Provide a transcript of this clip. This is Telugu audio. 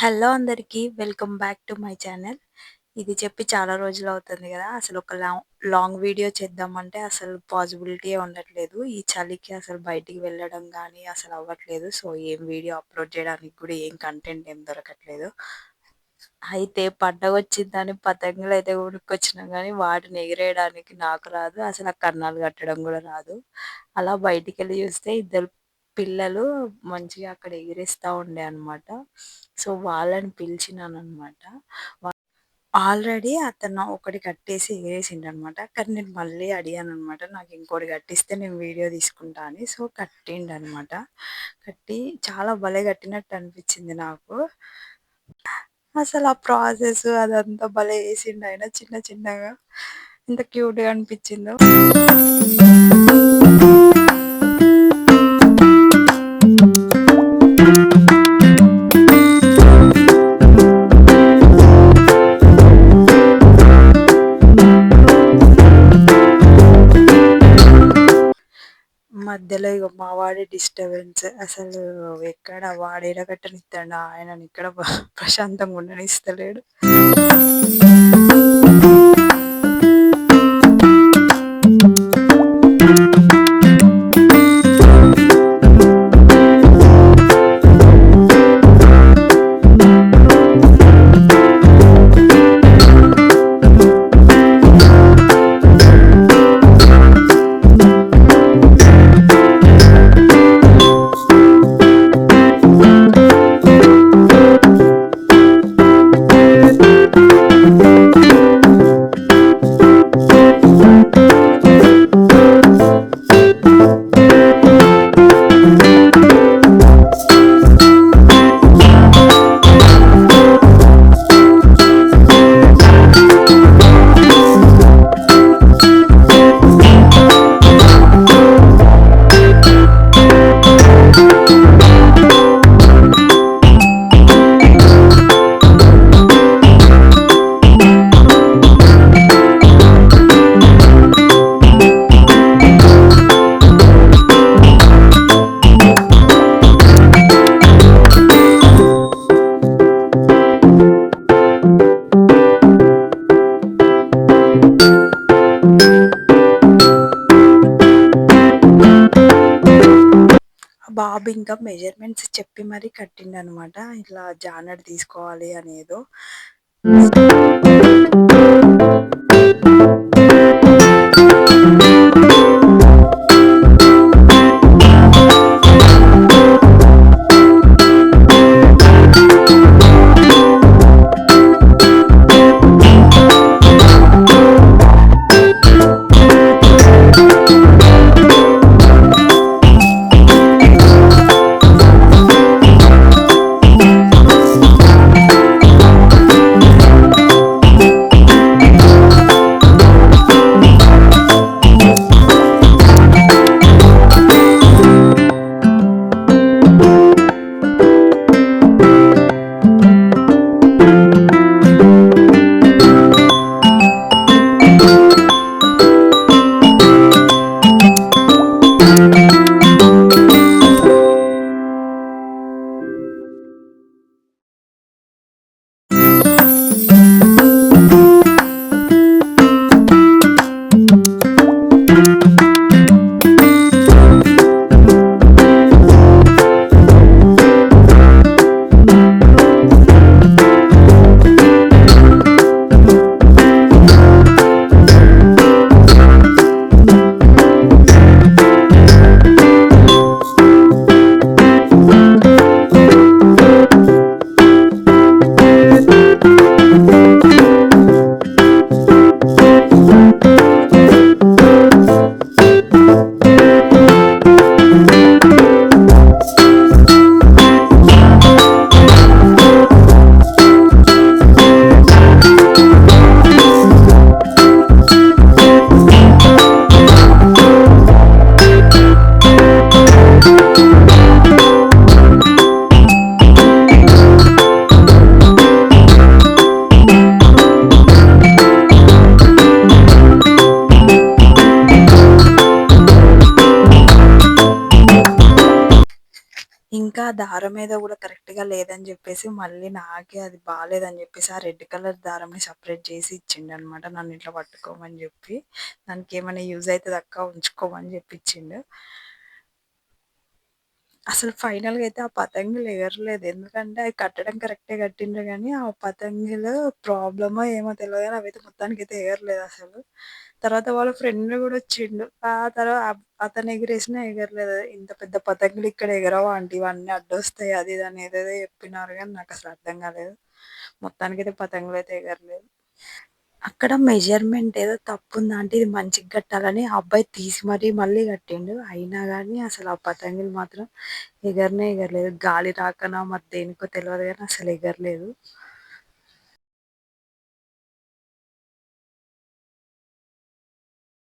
హలో అందరికీ welcome back to my channel. ఇది చెప్పి చాలా రోజులు అవుతుంది కదా అసలు ఒక లాంగ్ లాంగ్ వీడియో చేద్దామంటే అసలు పాసిబిలిటీ ఉండట్లేదు. ఈ చలికి అసలు బయటికి వెళ్ళడం కానీ అసలు అవ్వట్లేదు. సో ఏం వీడియో అప్లోడ్ చేయడానికి కూడా ఏం కంటెంట్ ఏం దొరకట్లేదు. అయితే పండగ వచ్చిందని పతంగులు అయితే ఉడుకొచ్చినా కానీ వాటిని ఎగిరేయడానికి నాకు రాదు. అసలు ఆ కన్నాలు కట్టడం కూడా రాదు. అలా బయటికి వెళ్ళి చూస్తే ఇద్దరు పిల్లలు మంచిగా అక్కడ ఎగిరేస్తా ఉండే అనమాట సో వాళ్ళని పిలిచినానమాట ఆల్రెడీ అతను ఒకటి కట్టేసి ఎగిరేసిండు అనమాట కానీ నేను మళ్ళీ అడిగాను అనమాట నాకు ఇంకోటి కట్టిస్తే నేను వీడియో తీసుకుంటా అని. సో కట్టిండనమాట కట్టి చాలా భలే కట్టినట్టు అనిపించింది నాకు. అసలు ఆ ప్రాసెస్ అదంతా భలే వేసిండు ఆయన చిన్న చిన్నగా. ఎంత క్యూట్గా అనిపించిందో. మధ్యలో ఇక మా వాడి డిస్టర్బెన్స్. అసలు ఎక్కడ వాడేడ ఎడగట్టనిస్తాడు ఆయన ఇక్కడ ప్రశాంతంగా ఉండనిస్తలేడు. బాబు ఇంకా మెజర్మెంట్స్ చెప్పి మరీ కట్టిండనమాట. ఇట్లా జానర్ తీసుకోవాలి అనేదో. దారం మీద కూడా కరెక్ట్‌గా లేదని జెప్పేసి, మళ్ళీ నాకే అది బాలేదని జెప్పేసి, ఆ రెడ్ కలర్ దారంని సెపరేట్ చేసి ఇచ్చిండనమాట. నన్ను ఇట్లా పట్టుకోమని జెప్పి. దానికేమైనా యూజ్ అయితదక్క ఉంచుకోమని జెప్పి ఇచ్చిండు. అసలు ఫైనల్‌గా అయితే ఆ పతంగులు ఎగరలేదు. ఎందుకంటే అవి కట్టడం కరెక్టే కట్టిండ్రు గానీ, ఆ పతంగులు ప్రాబ్లమో ఏమో తెలవదు గానీ, అవైతే మొత్తానికైతే ఎగరలేదసలు. తర్వాత వాళ్ళ ఫ్రెండ్ గూడా వచ్చిండు. ఆ తర్వా అతను ఎగిరేసినా ఎగరలేదు. "ఇంత పెద్ద పతంగులు ఇక్కడ ఎగరవా ఆంటీ ఇవన్నీ అడ్డొస్తాయి" అది ఇది అని ఏదేదో చెప్పినారు గానీ, నాకసలు అర్థం కాలేదు. మొత్తానికైతే పతంగులైతే ఎగరలేదు. అక్కడ మెజర్‌మెంట్ ఏదో తప్పుంది అంటే ఇది మంచిగా కట్టాలని ఆ అబ్బాయి తీసి మరీ మళ్ళీ కట్టిండు. అయినా కానీ అసలు ఆ పతంగులు మాత్రం ఎగరనే ఎగరలేదు. గాలి రాకనా మరి దేనికో తెలియదు కానీ అసలు ఎగరలేదు.